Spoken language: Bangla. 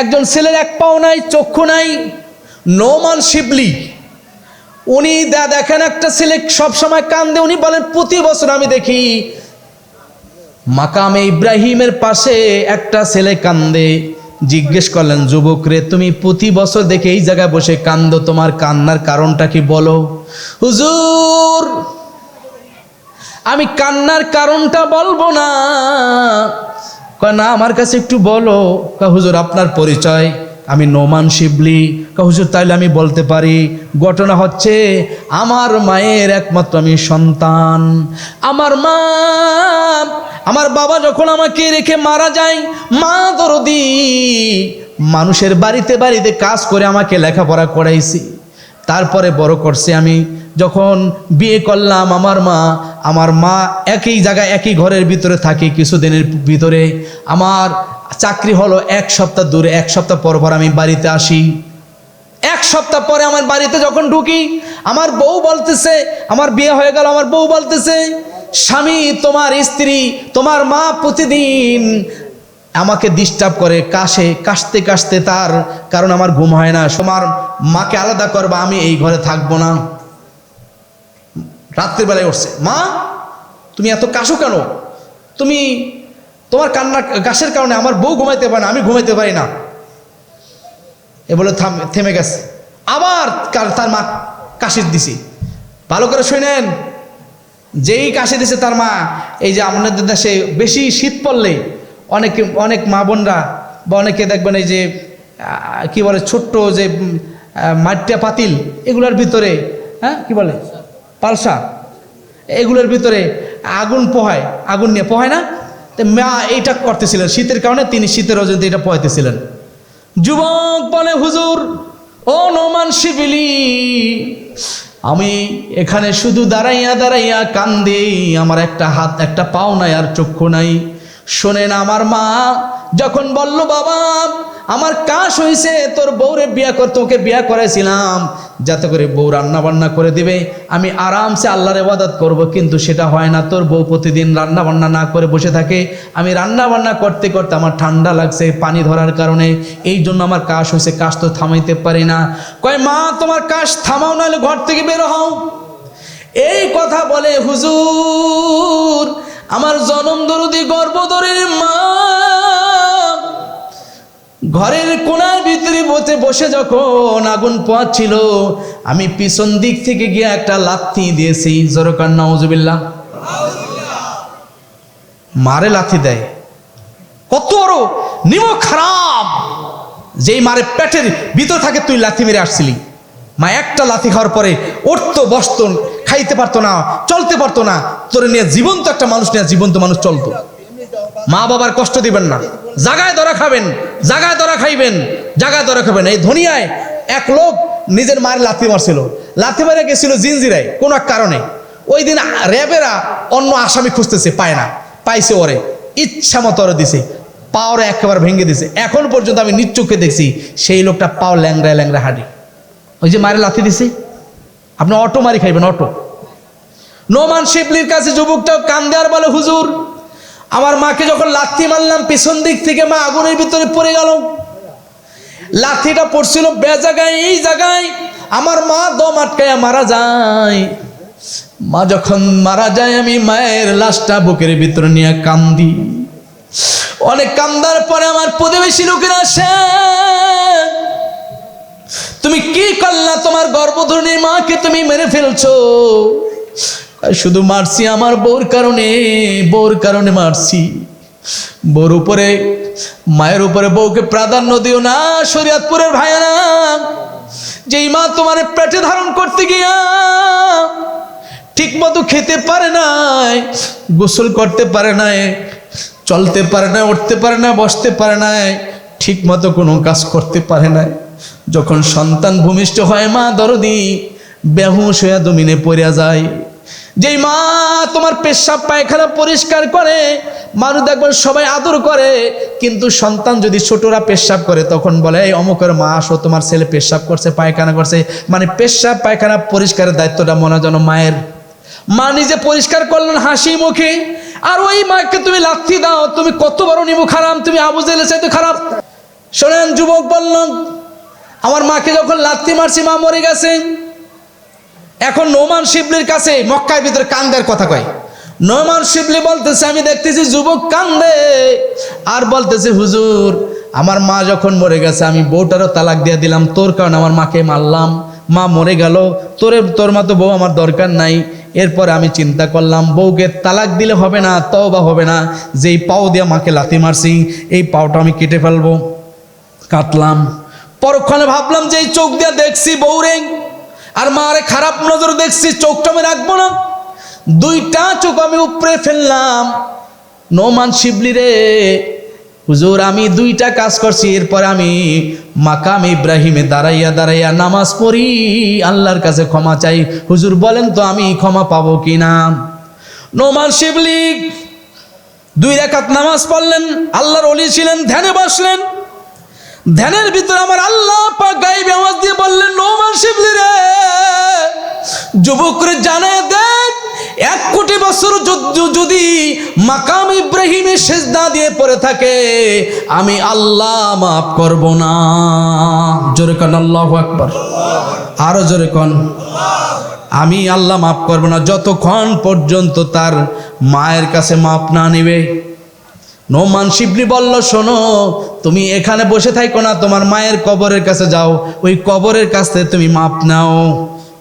একজন ছেলের এক পাও নাই, চক্ষু নাই, নোমান শিবলি। উনি দা, দেখেন একটা ছেলে সবসময় কান্দে, উনি বলেন, প্রতি বছর আমি দেখি মাকামে ইব্রাহিমের পাশে একটা ছেলে কান্দে। জিজ্ঞেস করলেন, যুবক রে, তুমি প্রতি বছর দেখে এই জায়গায় বসে কান্দো, তোমার কান্নার কারণটা কি বলো? হুজুর, আমি কান্নার কারণটা বলব না। না, আমার কাছে একটু বলো। কা হুজুর, আপনার পরিচয়। আমি নোমান শিবলি। হুজুর, তাইলে আমি বলতে পারি, ঘটনা হচ্ছে আমার মায়ের একমাত্র আমি সন্তান। আমার মা, আমার বাবা যখন আমাকে রেখে মারা যায়, মা দরদি মানুষের বাড়িতে বাড়িতে কাজ করে আমাকে লেখাপড়া করাইছি। তারপরে বড় করছে আমি। যখন বিয়ে করলাম আমার মা আমার মা একই জায়গায় একই ঘরের ভিতরে থাকে কিছুদিনের ভিতরে। আমার চাকরি হলো এক সপ্তাহ দূরে, এক সপ্তাহ পর পর আমি বাড়িতে আসি। এক সপ্তাহ পরে আমার বাড়িতে যখন ঢুকি, আমার বউ বলতেছে, আমার বিয়ে হয়ে গেল, আমার বউ বলতেছে, স্বামী, তোমার স্ত্রী, তোমার মা প্রতিদিন আমাকে ডিস্টার্ব করে, কাশে, কাশতে কাশতে তার কারণ আমার ঘুম হয় না। তোমার মাকে আলাদা করবা, আমি এই ঘরে থাকব না। রাত্রিবেলায় উঠছে, মা, তুমি এত কাশো কেন? তুমি তোমার কান্না, কাশের কারণে আমার বউ ঘুমাইতে পারে না, আমি ঘুমাইতে পারি না। এ বলে থাম- থেমে গেছে। আবার তার মা কাশির দিছি। ভালো করে শুনেন, যেই কাশি দিছে তার মা, এই যে আমাদের দেশে বেশি শীত পড়লে অনেকে, অনেক মা বোনরা বা অনেকে দেখবেন এই যে কি বলে, ছোট্ট যে মাটিয়া পাতিল, এগুলোর ভিতরে হ্যাঁ কি বলে? পালসা। এগুলোর ভিতরে আগুন পোহায়, আগুন নিয়ে পোহায় না? তো মা এইটা করতেছিলেন। শীতের কারণে তিনি শীতের অজন্তে এটা পোহাইতেছিলেন। যুবক বলে, হুজুর, ও নোমান শিবিলি, আমি এখানে শুধু দাঁড়াইয়া দাঁড়াইয়া কান্দি, আমার একটা হাত, একটা পাও নাই আর চক্ষু নাই। শোনেন আমার মা, যখন বলল, বাবা, আমার কাশ হয়েছে তোর বউরে বিয়া কর, তোকে বিয়া করাইছিলাম। যাতে করে বউ রান্না বান্না করে দিবে। আমি আরামসে আল্লাহর ইবাদত করব, কিন্তু সেটা হয় না। তোর বউ প্রতিদিন রান্না বান্না না করে বসে থাকে। আমি রান্না বান্না করতে করতে আমার ঠান্ডা লাগছে, পানি ধরার কারণে। এই জন্য আমার কাশ হয়েছে কাশ তো থামাইতে পারি না। কয়, মা, তোমার কাশ থামাও, নাহলে ঘর থেকে বেরো হও। এই কথা বলে হুজুর আমার জনম দরদি গর্ভদরের মা। ঘরের কোনার ভিতরে বসে বসে যখন আগুন পোয়াচ্ছিল আমি পিছন দিক থেকে গিয়ে একটা লাথি দিয়েছি। জরকার নওজুবিল্লাহ মারে লাথি দেয়। কত বড় নিম খারাপ। যেই মারে পেটের ভিতর থাকে, তুই লাথি মেরে আসছিলি। মা একটা লাথি খাওয়ার পরে উঠতো, বসতো, খাইতে পারতো না। চলতে পারতো না। তোরে নিয়ে জীবন্ত একটা মানুষ নিয়ে জীবন্ত মানুষ চলতো। মা বাবার কষ্ট দিবেন না। জাগায় ধরা খাবেন, জাগায় ধরা খাইবেন, জাগায় ধরা খাবেন। এই ধনিয়ায় এক লোক নিজের মায়ের লাথি মারছিল। লাথি মারে গেছিল জিনজিরায়, কোন এক কারণে। ওই দিন র্যাবেরা অন্য আসামি খুঁজতেছে, পায় না। পাইছে ওরে। ইচ্ছা মতো ওরে দিছে। পাওয়ারে একেবারে ভেঙে দিছে। এখন পর্যন্ত আমি নিজ দেখছি, সেই লোকটা পাও ল্যাংরা ল্যাংরা হাঁটি। ওই যে মারে লাথি দিছে। আপনি অটো মারি খাইবেন, অটো। নোমান শিবলির কাছে যুবকটাও কান্দে আর বলে, হুজুর, আমার মাকে যখন লাথি মারলাম, পিছন দিক থেকে মা আগুনের ভিতরে পড়ে গেল। লাথিটা পড়ছিল বে জায়গায়, এই জায়গায়। আমার মা দম আটকায় মারা যায়। মা যখন মারা যায়, আমি মায়ের লাশটা বুকের ভিতরে নিয়ে কান্দি। অনেক কান্দার পরে আমার প্রতিবেশী লোকেরা আসে। তুমি কি করলা? তোমার গর্ভধারণীর মাকে তুমি মেরে ফেলছো? শুধু মারছি আমার বউর কারণে বউর কারণে মারছি। বউর উপরে, মায়ের উপরে বউকে প্রাধান্য দিও না, শরিয়াতপুরের ভাইয়ারা। যেই মা তোমার পেটে ধারণ করতে গিয়া ঠিক মতো খেতে পারে নাই, গোসল করতে পারে নাই, চলতে পারে না উঠতে পারে না বসতে পারে না ঠিক মতো কোনো কাজ করতে পারে না যখন সন্তান ভূমিষ্ঠ হয়, মা দরদি বেহুশ হইয়া দমিনে পড়িয়া যায়। যেই মা তোমার পেশাব পায়খানা পরিষ্কার করে, মানুষ দেখবেন সবাই আদর করে, কিন্তু সন্তান যদি ছোটরা পেশাব করে, তখন বলে, এই অমুকের মা, আসো, তোমার ছেলে পেশাব করছে, পায়খানা করছে। মানে পেশাব, পায়খানা পরিষ্কারের দায়িত্বটা মনে যেন মায়ের। মা নিজে পরিষ্কার করলেন হাসি মুখে, আর ওই মাকে তুমি লাথি দাও, তুমি কত বড় নিমু খারাপ, তুমি আবু জেলে চাইতে খারাপ। শোনেন, যুবক বললাম আমার মাকে যখন লাত্তি মারছি, মা মরে গেছে। এখন নোমান শিবলির কাছে মক্কার ভিতরে কান্দের কথা কয়। নোমান শিবলি বলতেছে, আমি দেখতেছি যুবক কান্দে। আর বলতেছে, হুজুর, আমার মা যখন মরে গেছে, আমি বউটারও তালাক দিয়ে দিলাম। তোর কারণে আমার মাকে মারলাম। মা মরে গেল। তোরে, তোর মতো বউ আমার দরকার নাই। এরপরে আমি চিন্তা করলাম, বউকে তালাক দিলে হবে না, তওবা হবে না। যে যেই পাও দিয়ে মাকে লাথি মারছি, এই পাওটা আমি কেটে ফেলব। কাটলাম পরক্ষণে ভাবলাম যে এই চোখ দিয়ে দেখছি বউরে। আর মারে খারাপ নজর দেখছি, চোখটা আমি রাখব না। দুইটা চোখ আমি উপরে ফেললাম। নোমান শিবলি রে, হুজুর, আমি দুইটা কাজ করছি, এরপর আমি মাকাম ইব্রাহিমে দাঁড়াইয়া দাঁড়াইয়া নামাজ পড়ি। আল্লাহর কাছে ক্ষমা চাই। হুজুর বলেন তো, আমি ক্ষমা পাবো কি না নোমান শিবলি, দুই রাকাত নামাজ পড়লেন, আল্লাহর অলি ছিলেন, ধ্যানে বসলেন। ধ্যানের ভিতরে আমার আল্লাহ গাইবে, আওয়াজ দিয়ে বললেন নোমান শিবলি রে যুবক জানে দেখ এক কোটি বছর যদি মাকাম ইব্রাহিমের সেজদা দিয়ে পড়ে থাকে, আমি আল্লাহ মাফ করব না। জোরে কন, আল্লাহ আকবার। আরও জোরে কন, আমি আল্লাহ মাফ করব না, যতক্ষণ পর্যন্ত তার মায়ের কাছে মাপ না নেবে। নোমান শিবলি বলল, শোনো, তুমি এখানে বসে থাকো না, তোমার মায়ের কবরের কাছে যাও। ওই কবরের কাছে তুমি মাপ নাও।